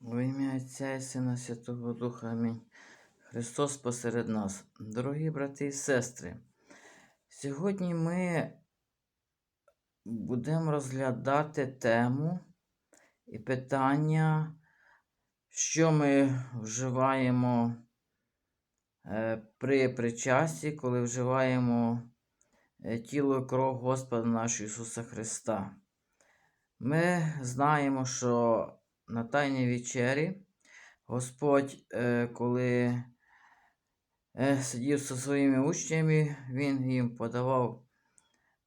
Во ім'я Отця і Сина Святого Духа. Амінь. Христос посеред нас. Дорогі брати і сестри, сьогодні ми будемо розглядати тему і питання, що ми вживаємо е, при причасті, коли вживаємо е, тіло і кров Господа нашого Ісуса Христа. Ми знаємо, що на Тайній вечері Господь, е, коли е, сидів зі своїми учнями, Він їм подавав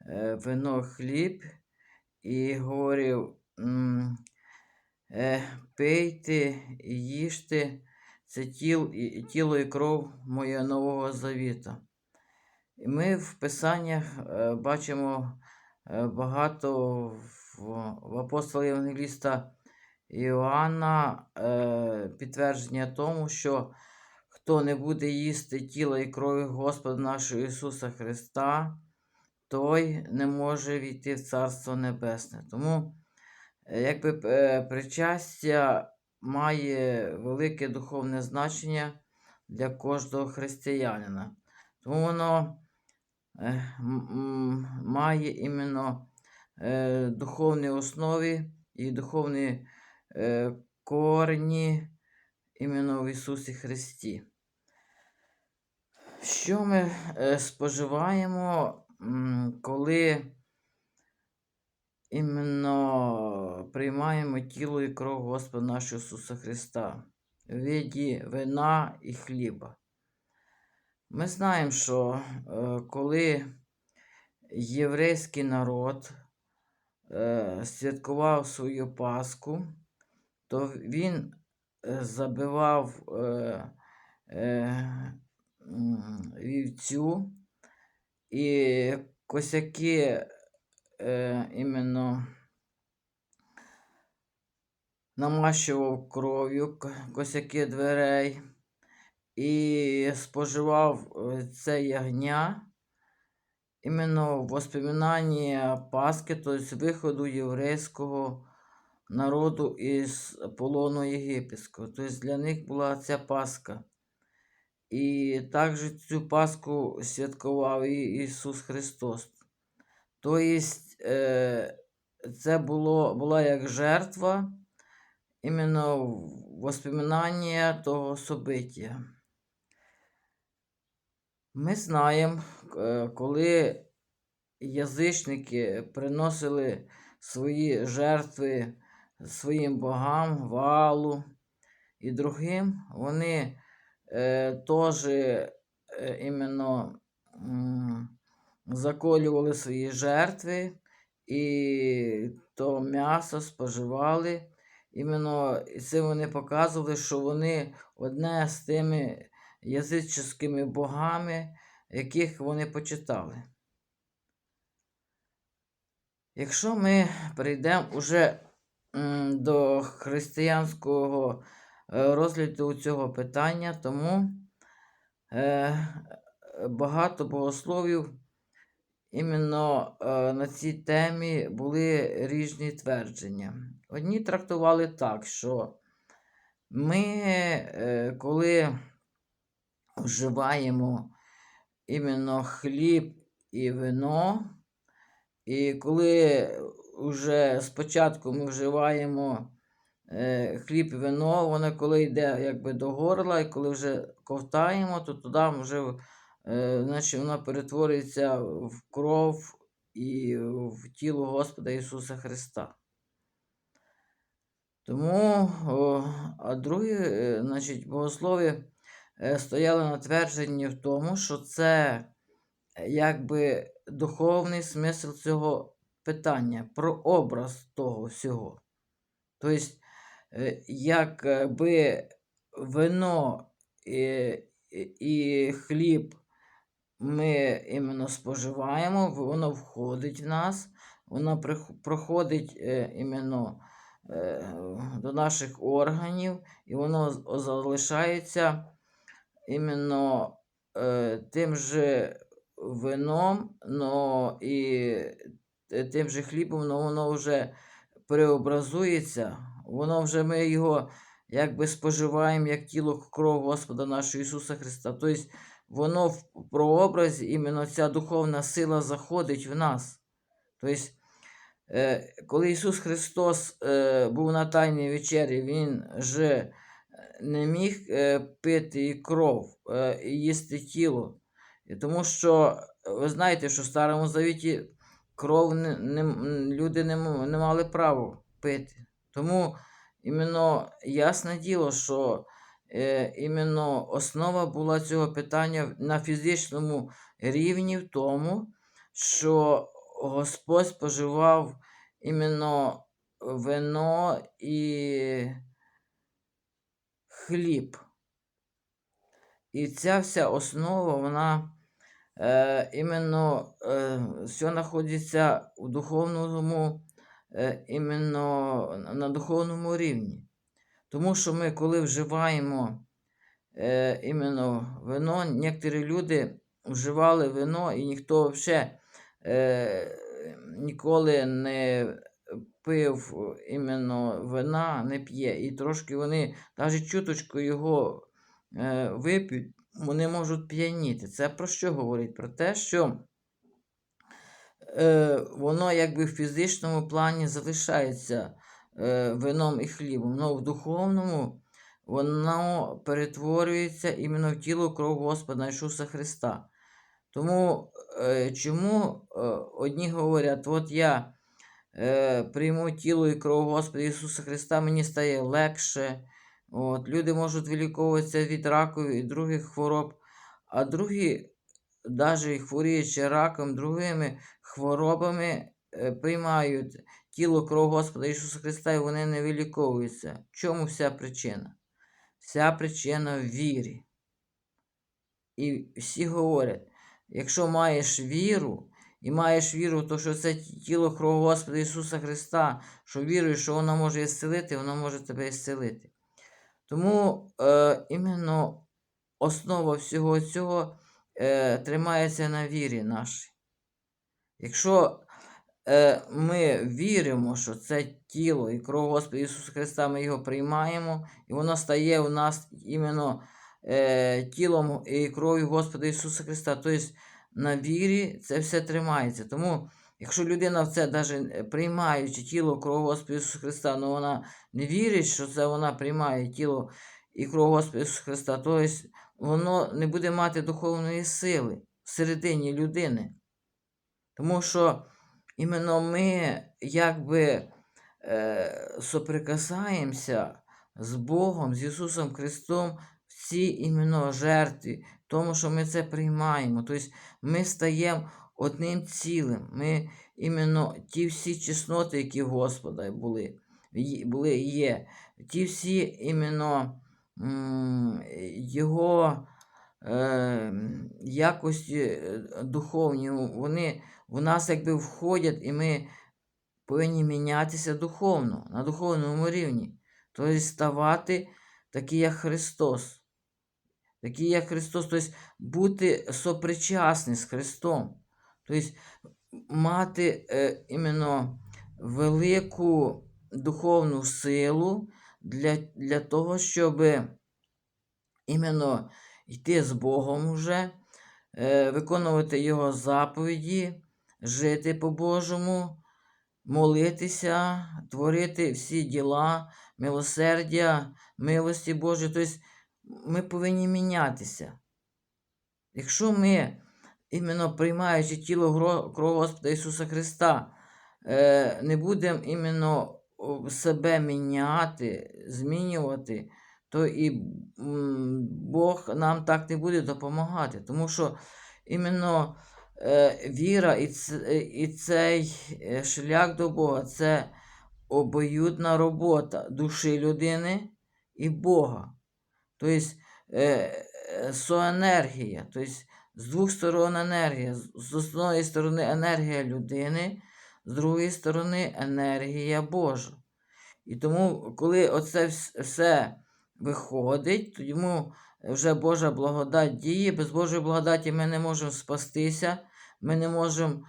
е, вино хліб і говорив: пийте і їжте це тіло і кров моє нового завіта. І ми в Писаннях бачимо багато в апостола Євангеліста Іоанна е, підтвердження тому, що хто не буде їсти тіла і крові Господа нашого Ісуса Христа, той не може війти в Царство Небесне. Тому, е, якби е, причастя має велике духовне значення для кожного християнина. Тому воно е, має іменно духовні основи і духовні е, корені іменно в Ісусі Христі. Що ми е, споживаємо, коли іменно приймаємо тіло і кров Господа нашого Ісуса Христа в виді вина і хліба? Ми знаємо, що е, коли єврейський народ святкував свою Пасху, то він е, забивав е, е, вівцю. І косяки е, іменно намащував кров'ю косяки дверей. І споживав е, це ягня. Іменно в воспоминання Пасхи, тобто виходу єврейського народу із полону єгипетського. Тобто для них була ця Пасха. І також цю Пасху святкував і Ісус Христос. Тобто е, це було, була як жертва, іменно воспоминання того собиття. Ми знаємо, е, коли язичники приносили свої жертви своїм богам, валу і другим, вони е, теж е, іменно м, заколювали свої жертви і то м'ясо споживали. Іменно цим вони показували, що вони одне з тими язичськими богами, яких вони почитали. Якщо ми перейдемо уже до християнського е, розгляду цього питання, тому е, багато богословів іменно е, на цій темі були різні твердження. Одні трактували так, що ми, коли вживаємо іменно хліб і вино, і коли вже спочатку ми вживаємо е, хліб і вино, воно коли йде якби до горла, і коли вже ковтаємо, то туди вже е, значить, воно перетворюється в кров і в тіло Господа Ісуса Христа. Тому, о, а другі, е, значить, богослови е, стояли на твердженні в тому, що це е, якби духовний смисл цього питання, про образ того всього. Тобто, е, якби вино і, і- і хліб ми іменно споживаємо, воно входить в нас, воно проходить е, іменно е, до наших органів, і воно залишається іменно е, тим же вином, но і е, тим же хлібом, но воно вже преобразується, воно вже ми його якби споживаємо як тіло кров Господа нашого Ісуса Христа. Тобто воно в прообразі, іменно ця духовна сила заходить в нас. Тобто, е, коли Ісус Христос е, був на Тайній вечері, Він же не міг е, пити кров, е, і їсти тіло. Тому що ви знаєте, що в Старому Завіті кров не, не, люди не, не мали права пити. Тому іменно ясне діло, що е, іменно основа була цього питання на фізичному рівні в тому, що Господь споживав іменно вино і хліб. І ця вся основа, вона е, іменно е, все знаходиться у духовному, е, іменно на духовному рівні. Тому що ми, коли вживаємо е, іменно вино, некоторі люди вживали вино, і ніхто взагалі е, ніколи не пив іменно вина, не п'є. І трошки вони, навіть чуточку його е, вип'ють, вони можуть п'яніти. Це про що говорить? Про те, що е, воно якби в фізичному плані залишається е, вином і хлібом, але в духовному воно перетворюється іменно в тіло кров Господа Ісуса Христа. Тому е, чому е, одні говорять, от я е, прийму тіло і кров Господа Ісуса Христа, мені стає легше. От, люди можуть виліковуватися від раку і других хвороб, а другі, навіть хворіючи раком, другими хворобами, е, приймають тіло кров Господа Ісуса Христа, і вони не виліковуються. В чому вся причина? Вся причина в вірі. І всі говорять, якщо маєш віру, і маєш віру, то що це тіло кров Господа Ісуса Христа, що віруєш, що воно може ісцелити, воно може тебе ісцелити. Тому е, іменно основа всього цього е, тримається на вірі нашій. Якщо е, ми віримо, що це тіло і кров Господа Ісуса Христа, ми його приймаємо, і воно стає у нас іменно е, тілом і кров'ю Господа Ісуса Христа. Тобто на вірі це все тримається. Тому, якщо людина в це навіть приймаючи тіло кров Господа Ісуса Христа, але вона не вірить, що це вона приймає тіло і кров Господа Ісуса Христа, то воно не буде мати духовної сили всередині людини. Тому що іменно ми якби е, соприкасаємося з Богом, з Ісусом Христом в цій іменно жертві, тому що ми це приймаємо. Тобто ми стаємо одним цілим. Ми іменно ті всі чесноти, які в Господа були, були є, ті всі іменно Його е, якості е, духовні, вони в нас якби входять, і ми повинні мінятися духовно, на духовному рівні. Тобто ставати такі, як Христос. Такі, як Христос, тобто бути сопричасні з Христом. Тобто мати е, іменно велику духовну силу для, для того, щоб іменно йти з Богом уже, е, виконувати Його заповіді, жити по-божому, молитися, творити всі діла, милосердя, милості Божої. Тобто ми повинні мінятися. Якщо ми, іменно приймаючи тіло кров Господа Ісуса Христа, е, не будемо іменно себе міняти, змінювати, то і Бог нам так не буде допомагати. Тому що іменно е, віра і, цей е, шлях до Бога це обоюдна робота душі людини і Бога. Тобто соенергія, тобто з двох сторон енергія. З одної сторони енергія людини, з другої сторони енергія Божа. І тому, коли оце все виходить, то йому вже Божа благодать діє. Без Божої благодаті ми не можемо спастися, ми не можемо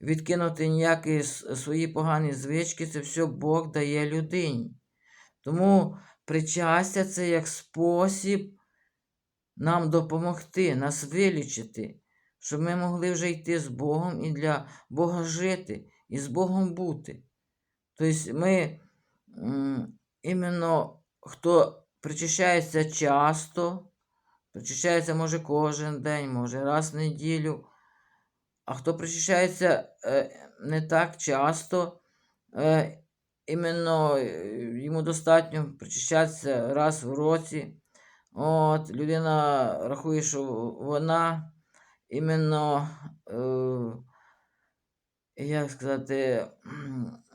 відкинути ніякі свої погані звички. Це все Бог дає людині. Тому причастя це як спосіб нам допомогти, нас вилічити, щоб ми могли вже йти з Богом і для Бога жити, і з Богом бути. Тобто ми іменно хто причащається часто, причащається може кожен день, може раз в неділю, а хто причащається е, не так часто, е, іменно е, йому достатньо причащатися раз в році. От, людина рахує, що вона іменно, е, як сказати,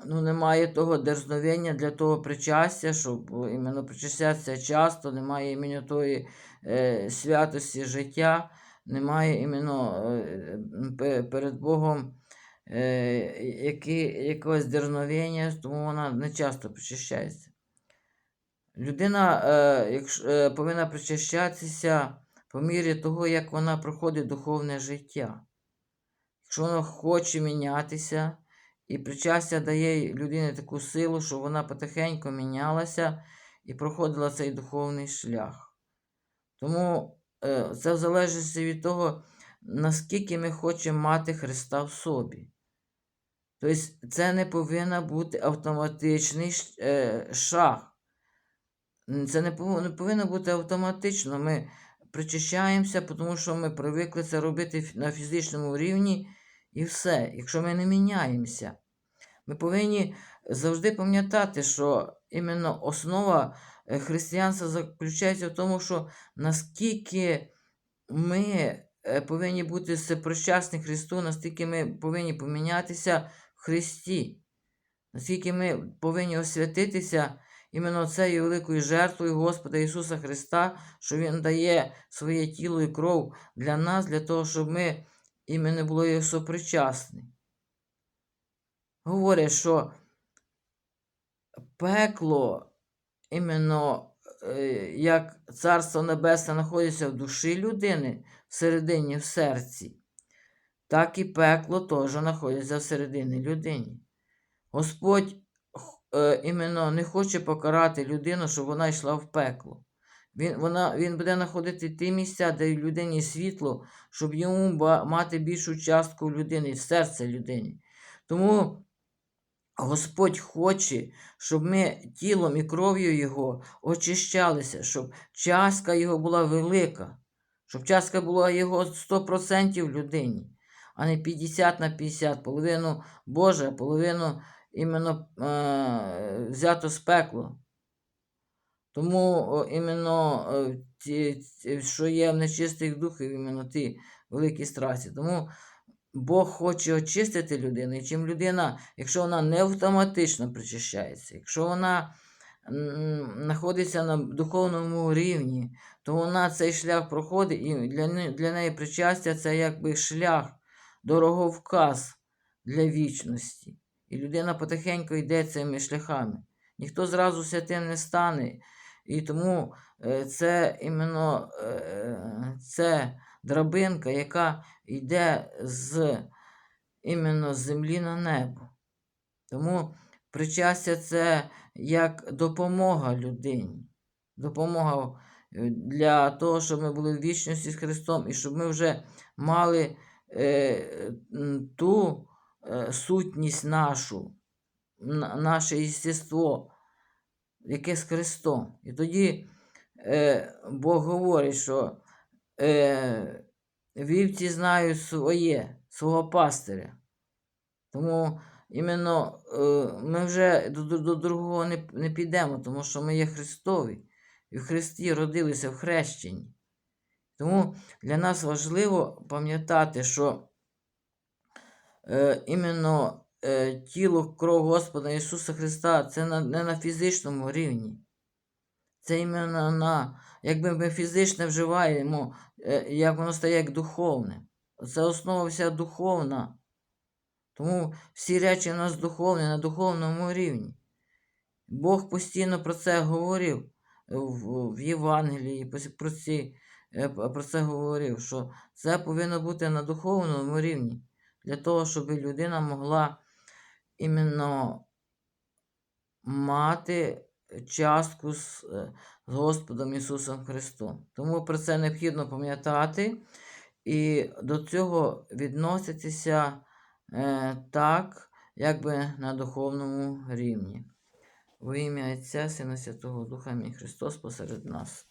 ну, немає того дерзновення для того причастя, щоб іменно причастятися часто, немає іменно тої е, святості життя, немає іменно е, перед Богом е, які, якогось дерзновення, тому вона не часто причащається. Людина е, е, повинна причащатися по мірі того, як вона проходить духовне життя. Якщо вона хоче мінятися, і причастя дає людині таку силу, щоб вона потихеньку мінялася і проходила цей духовний шлях. Тому е, це в залежності від того, наскільки ми хочемо мати Христа в собі. Тобто, це не повинен бути автоматичний е, шаг. Це не пов- не повинно бути автоматично. Ми причащаємося, тому що ми привикли це робити на фізичному рівні і все. Якщо ми не міняємося, ми повинні завжди пам'ятати, що іменно основа е, християнства заключається в тому, що наскільки ми е, повинні бути сопричасні Христу, настільки ми повинні помінятися в Христі, наскільки ми повинні освятитися іменно цією великою жертвою Господа Ісуса Христа, що Він дає своє тіло і кров для нас, для того, щоб ми іменно були сопричасні. Говорять, що пекло іменно е, як Царство Небесне знаходиться в душі людини всередині в серці, так і пекло теж знаходиться всередині людини. Господь е, іменно не хоче покарати людину, щоб вона йшла в пекло. Він, вона, він буде знаходити ті місця, де людині світло, щоб йому мати більшу частку людини, серце людини. Тому Господь хоче, щоб ми тілом і кров'ю Його очищалися, щоб частка Його була велика, щоб частка була Його 100% в людині, а не 50 на 50, половину Боже, половину іменно е, взято з пекло. Тому іменно е, ті, що є в нечистих духів, іменно ті великі страсті. Тому Бог хоче очистити людину, і чим людина, якщо вона не автоматично причащається, якщо вона знаходиться на духовному рівні, то вона цей шлях проходить, і для, для неї причастя це якби шлях, дороговказ для вічності. І людина потихеньку йде цими шляхами. Ніхто зразу святим не стане. І тому е, це іменно е, це драбинка, яка йде з іменно з землі на небо. Тому причастя це як допомога людині. Допомога е, для того, щоб ми були в вічності з Христом і щоб ми вже мали е, ту сутність нашу, наше єстество, яке з Христом. І тоді е, Бог говорить, що е, вівці знають своє, свого пастиря. Тому іменно е, ми вже до, до, до другого не, не підемо, тому що ми є Христові. І в Христі родилися в хрещенні. Тому для нас важливо пам'ятати, що е, іменно е, тіло кров Господа Ісуса Христа це не на фізичному рівні. Це іменно на, якби ми фізично вживаємо, е, як воно стає як духовне. Це основа вся духовна. Тому всі речі у нас духовні, на духовному рівні. Бог постійно про це говорив в, в Євангелії, про, ці, про це говорив, що це повинно бути на духовному рівні, для того, щоб людина могла іменно мати частку з, е, з Господом Ісусом Христом. Тому про це необхідно пам'ятати і до цього відноситися е, так, якби на духовному рівні. Во ім'я Отця, Сина Святого Духа, мій Христос посеред нас.